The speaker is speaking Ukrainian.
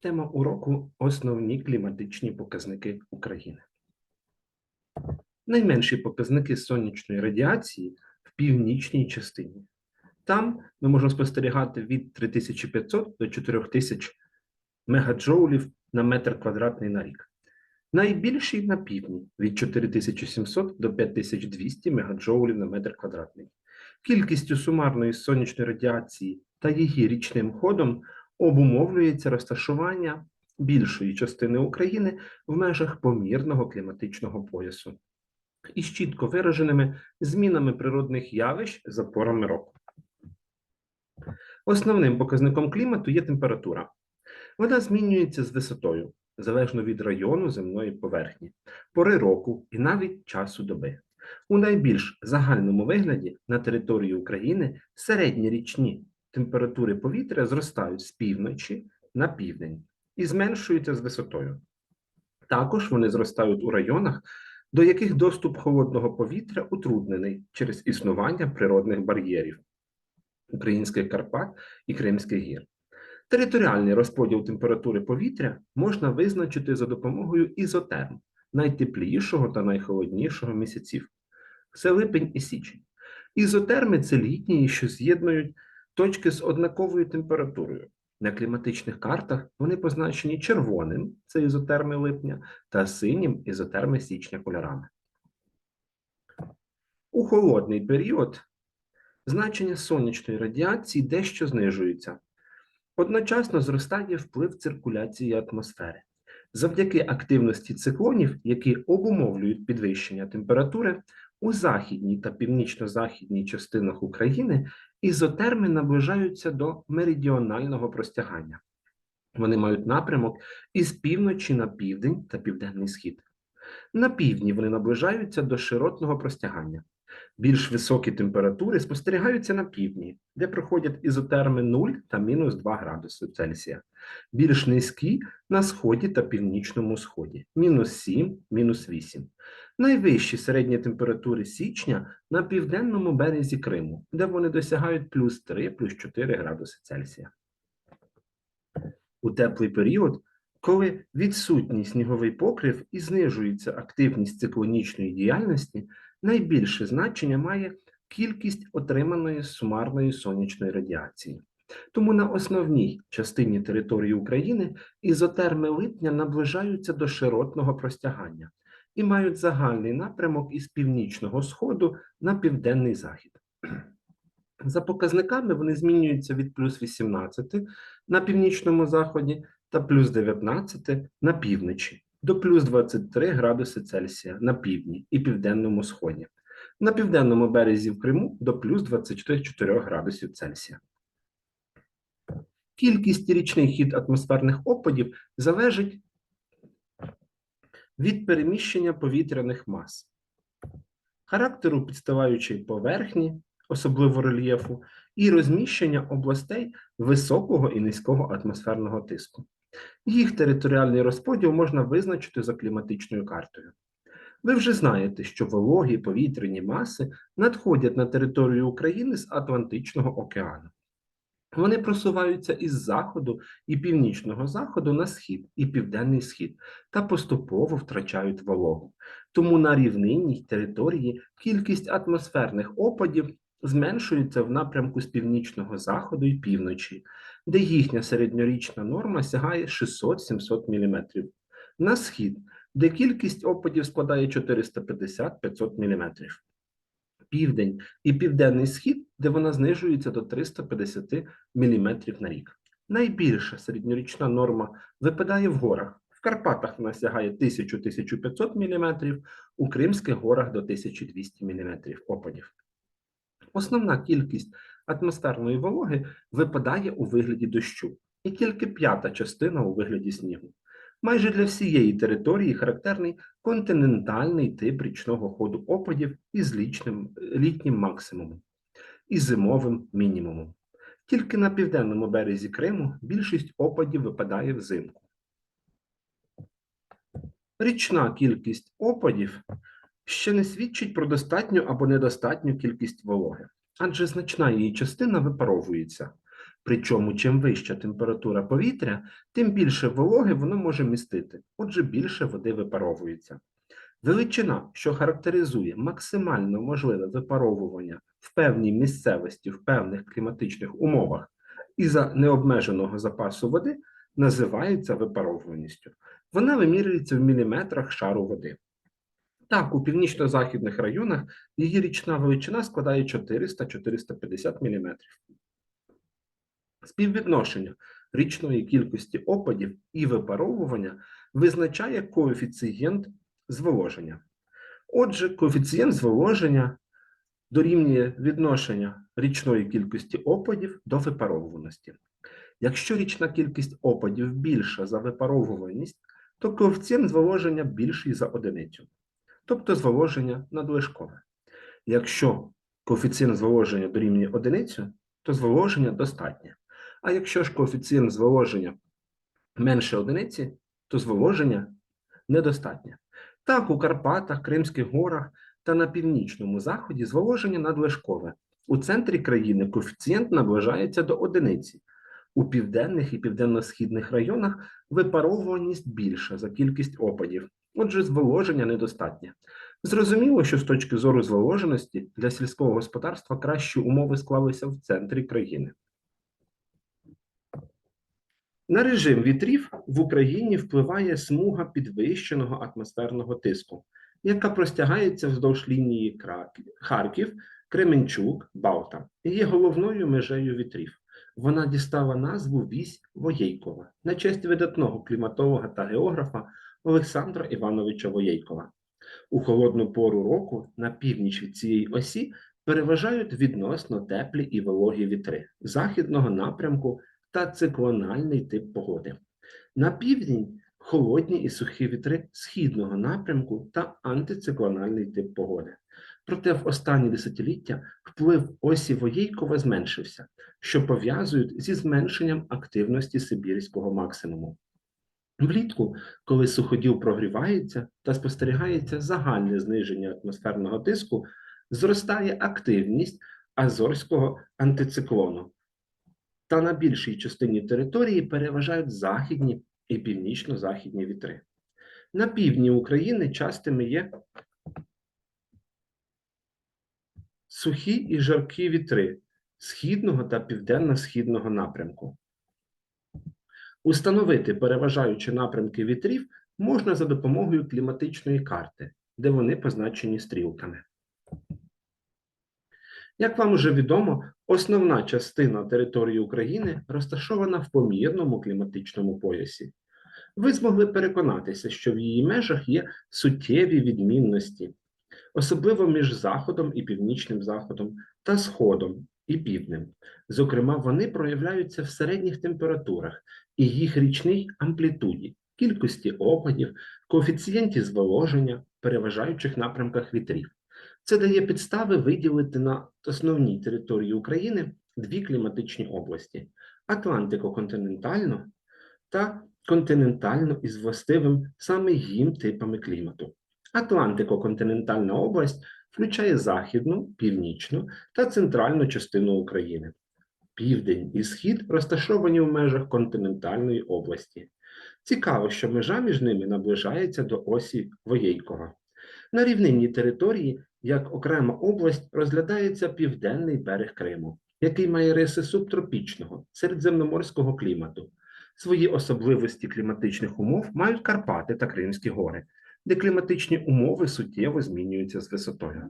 Тема уроку основні кліматичні показники України. Найменші показники сонячної радіації в північній частині. Там ми можемо спостерігати від 3500 до 4000 мегаджоулів на метр квадратний на рік. Найбільший на півдні від 4700 до 5200 мегаджоулів на метр квадратний. Кількістю сумарної сонячної радіації та її річним ходом обумовлюється розташування більшої частини України в межах помірного кліматичного поясу із чітко вираженими змінами природних явищ за порами року. Основним показником клімату є температура. Вона змінюється з висотою, залежно від району земної поверхні, пори року і навіть часу доби. У найбільш загальному вигляді на території України середні річні температури повітря зростають з півночі на південь і зменшуються з висотою. Також вони зростають у районах, до яких доступ холодного повітря утруднений через існування природних бар'єрів українських Карпат і Кримських гір. Територіальний розподіл температури повітря можна визначити за допомогою ізотерм найтеплішого та найхолоднішого місяців це липень і січень. Ізотерми це літні, що з'єднують точки з однаковою температурою. На кліматичних картах вони позначені червоним це ізотерми липня, та синім ізотерми січня кольорами. У холодний період значення сонячної радіації дещо знижується. Одночасно зростає вплив циркуляції атмосфери. Завдяки активності циклонів, які обумовлюють підвищення температури, у західній та північно-західній частинах України ізотерми наближаються до меридіонального простягання. Вони мають напрямок із півночі на південь та південний схід. На півдні вони наближаються до широтного простягання. Більш високі температури спостерігаються на півдні, де проходять ізотерми 0 та мінус 2 градуси Цельсія. Більш низькі на сході та північному сході мінус 7, мінус 8. Найвищі середні температури січня на південному березі Криму, де вони досягають плюс 3, плюс 4 градуси Цельсія. У теплий період, коли відсутній сніговий покрив і знижується активність циклонічної діяльності, найбільше значення має кількість отриманої сумарної сонячної радіації. Тому на основній частині території України ізотерми липня наближаються до широтного простягання і мають загальний напрямок із північного сходу на південний захід. За показниками вони змінюються від плюс 18 на північному заході та плюс 19 на півночі до плюс 23 градуси Цельсія на півдні і південному сході, на південному березі в Криму до плюс 24 градусів Цельсія. Кількість річний хід атмосферних опадів залежить від переміщення повітряних мас, характеру підставаючої поверхні, особливо рельєфу, і розміщення областей високого і низького атмосферного тиску. Їх територіальний розподіл можна визначити за кліматичною картою. Ви вже знаєте, що вологі повітряні маси надходять на територію України з Атлантичного океану. Вони просуваються із заходу і північного заходу на схід і південний схід та поступово втрачають вологу. Тому на рівнинній території кількість атмосферних опадів зменшується в напрямку з північного заходу і півночі, де їхня середньорічна норма сягає 600-700 мм. На схід, де кількість опадів складає 450-500 мм. Південь і південний схід, де вона знижується до 350 мм на рік. Найбільша середньорічна норма випадає в горах. В Карпатах вона сягає 1000-1500 мм, у Кримських горах до 1200 мм опадів. Основна кількість атмосферної вологи випадає у вигляді дощу, і тільки п'ята частина у вигляді снігу. Майже для всієї території характерний континентальний тип річного ходу опадів із лічним, літнім максимумом і зимовим мінімумом. Тільки на південному березі Криму більшість опадів випадає взимку. Річна кількість опадів ще не свідчить про достатню або недостатню кількість вологи, адже значна її частина випаровується. Причому, чим вища температура повітря, тим більше вологи воно може містити, отже, більше води випаровується. Величина, що характеризує максимально можливе випаровування в певній місцевості, в певних кліматичних умовах і за необмеженого запасу води, називається випаровуваністю. Вона вимірюється в міліметрах шару води. Так, у північно-західних районах її річна величина складає 400-450 мм. Співвідношення річної кількості опадів і випаровування визначає коефіцієнт зволоження. Отже, коефіцієнт зволоження дорівнює відношення річної кількості опадів до випаровуваності. Якщо річна кількість опадів більша за випаровуваність, то коефіцієнт зволоження більший за одиницю, тобто зволоження надлишкове. Якщо коефіцієнт зволоження дорівнює одиницю, то зволоження достатнє. А якщо ж коефіцієнт зволоження менше одиниці, то зволоження недостатнє. Так, у Карпатах, Кримських горах та на північному заході зволоження надлишкове. У центрі країни коефіцієнт наближається до одиниці. У південних і південно-східних районах випаровуваність більша за кількість опадів, отже, зволоження недостатнє. Зрозуміло, що з точки зору зволоженості для сільського господарства кращі умови склалися в центрі країни. На режим вітрів в Україні впливає смуга підвищеного атмосферного тиску, яка простягається вздовж лінії Харків, Кременчук, Балта і є головною межею вітрів. Вона дістала назву Вісь Воєйкова на честь видатного кліматолога та географа Олександра Івановича Воєйкова. У холодну пору року на північ від цієї осі переважають відносно теплі і вологі вітри західного напрямку та циклональний тип погоди. На південь холодні і сухі вітри східного напрямку та антициклональний тип погоди. Проте в останні десятиліття вплив осі Воєйкова зменшився, що пов'язують зі зменшенням активності Сибірського максимуму. Влітку, коли суходіл прогрівається та спостерігається загальне зниження атмосферного тиску, зростає активність азорського антициклону, та на більшій частині території переважають західні і північно-західні вітри. На півдні України частими є сухі і жаркі вітри східного та південно-східного напрямку. Установити переважаючі напрямки вітрів можна за допомогою кліматичної карти, де вони позначені стрілками. Як вам уже відомо, основна частина території України розташована в помірному кліматичному поясі. Ви змогли переконатися, що в її межах є суттєві відмінності, особливо між Заходом і Північним Заходом та Сходом і Півднем. Зокрема, вони проявляються в середніх температурах і їх річній амплітуді, кількості опадів, коефіцієнті зволоження, переважаючих напрямках вітрів. Це дає підстави виділити на основній території України дві кліматичні області: Атлантико-континентальну та континентальну із властивим саме їм типами клімату. Атлантико-континентальна область включає західну, північну та центральну частину України. Південь і схід розташовані в межах континентальної області. Цікаво, що межа між ними наближається до осі Воєйкова. На рівнинній території як окрема область розглядається південний берег Криму, який має риси субтропічного середземноморського клімату. Свої особливості кліматичних умов мають Карпати та Кримські гори, де кліматичні умови суттєво змінюються з висотою.